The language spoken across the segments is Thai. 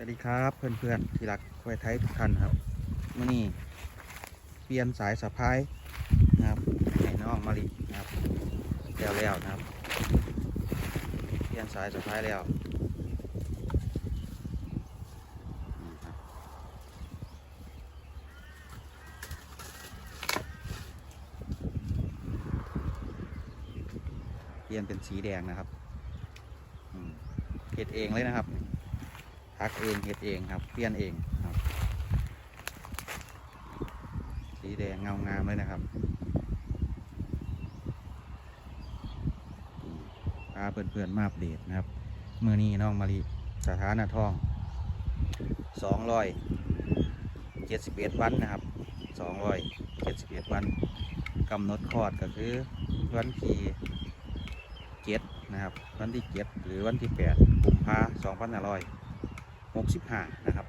วัสดีครับเพื่อนๆที่รักควายไทยทุกท่านครับมื่อนี้เปลี่ยนสายสะพายนะครับให้น้องมารินะครับแล้วแล้วนะครับ เปลี่ยนสายสะพายแล้วเปลี่ยนเป็นสีแดงนะครับเฮ็ดเองเลยนะครับ ทักเองเฮ็ดเองครับเปลี่ยนเองครับ สีแดงเงางามเลยนะครับพาเพื่อนๆมาอัปเดตนะครับมือนี้น้องมารีสถานะทองสองร้อยเจ็ดสิบเอ็ดวันนะครับสองร้อยเจ็ดสิบเอ็ดวันกำหนดคลอดก็คือวันที่เจ็ดนะครับ วันที่เจ็ดหรือวันที่แปดกุมภาสองพันห้าร้อย 65 นะครับ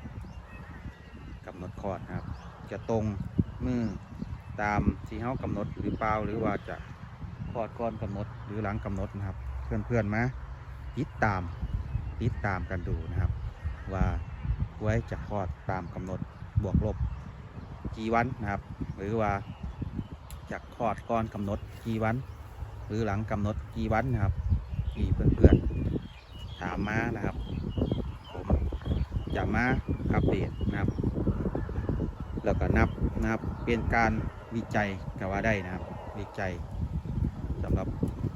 กำหนดคอดนะครับ จะตรงมือตามที่เขากำหนดหรือเปล่าหรือว่าจะคลอดก่อนกำหนดหรือหลังกำหนดนะครับ เพื่อนๆมาติดตามติดตามกันดูนะครับ ว่าไว้จะคลอดตามกำหนดบวกลบกี่วันนะครับ หรือว่าจะคลอดก่อนกำหนดกี่วัน หรือหลังกำหนดกี่วันนะครับที่เพื่อนๆถามมานะครับ จะมาอัปเดตนะครับ แล้วก็นับนะครับเป็นการวิจัยก็ว่าได้นะครับวิจัยสำหรับ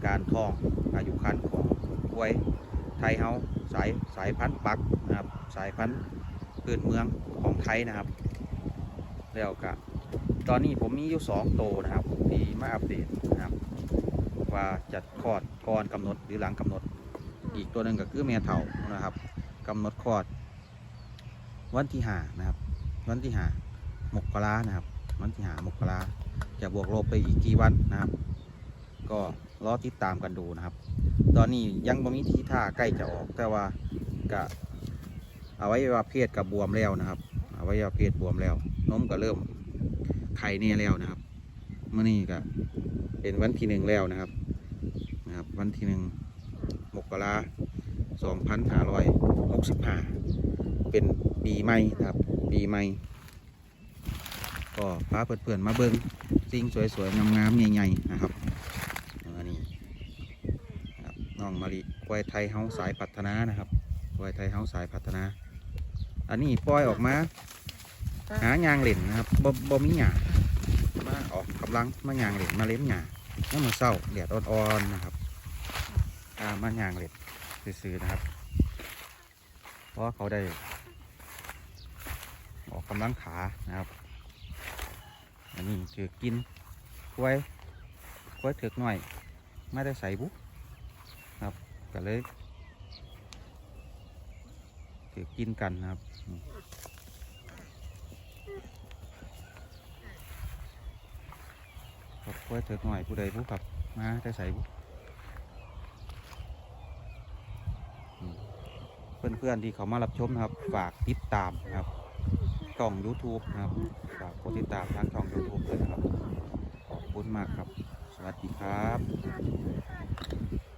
การท่องอายุคันของกล้วยไทยเฮาสายสายพันธุ์ปักนะครับ สายพันธุ์พื้นเมืองของไทยนะครับ แล้วก็ตอนนี้ผมมีอยู่สองโตวนะครับที่มาอัปเดตนะครับ ว่าจะคลอดก่อนกำหนดหรือหลังกำหนด อีกตัวหนึ่งก็คือแม่เถ่านะครับกำหนดคลอด วันที่หานะครับ วันที่หามกรานะครับ วันที่หามกราจะบวกลบไปอีกกี่วันนะครับ ก็รอติดตามกันดูนะครับ ตอนนี้ยังบ่มีทีท่าใกล้จะออกแต่ว่าก็เอาไว้ว่าเพศกับบวมแล้วนะครับเอาไว้ว่าเพศบวมแล้วนมก็เริ่มไข่เนี่ยแล้วนะครับเมื่อนี้ก็เป็นวันที่หนึ่งแล้วนะครับนะครับ วันที่หนึ่งมกรา2565 เป็นปีใหม่ครับ ปีใหม่ ก็พาเพื่อนๆมาเบิ้งสิ่งสวยๆงามๆใหญ่ๆนะครับอันนี้น้องมาริควายไทยเฮาสายพัฒนานะครับควายไทยเฮาสายพัฒนา อันนี้ปล่อยออกมา หายางเหล่นนะครับบ่บ่มีหยามาออกกำลังมายางเหล่นมาเล่นหยาเมื่อมือเศร้าแดดอ่อนๆนะครับมายางเหล่นซื้อๆนะครับเพราะเขาได้ กำลังขานะครับ อันนี้ถือกินกล้วยกล้วยถือกหน่อย ไม่ได้ใส่บุ๊ครับก็เลยถือกินกันนะครับครับกล้วยถือกหน่อยผู้ใดบุ๊ครับมาได้ใส่บุ๊เพื่อนๆที่เขามารับชมนะครับ ฝากติดตามนะครับ ช่อง YouTube นะครับฝากกดติดตามทางช่อง YouTube ด้วยนะครับ ขอบคุณมากครับ สวัสดีครับ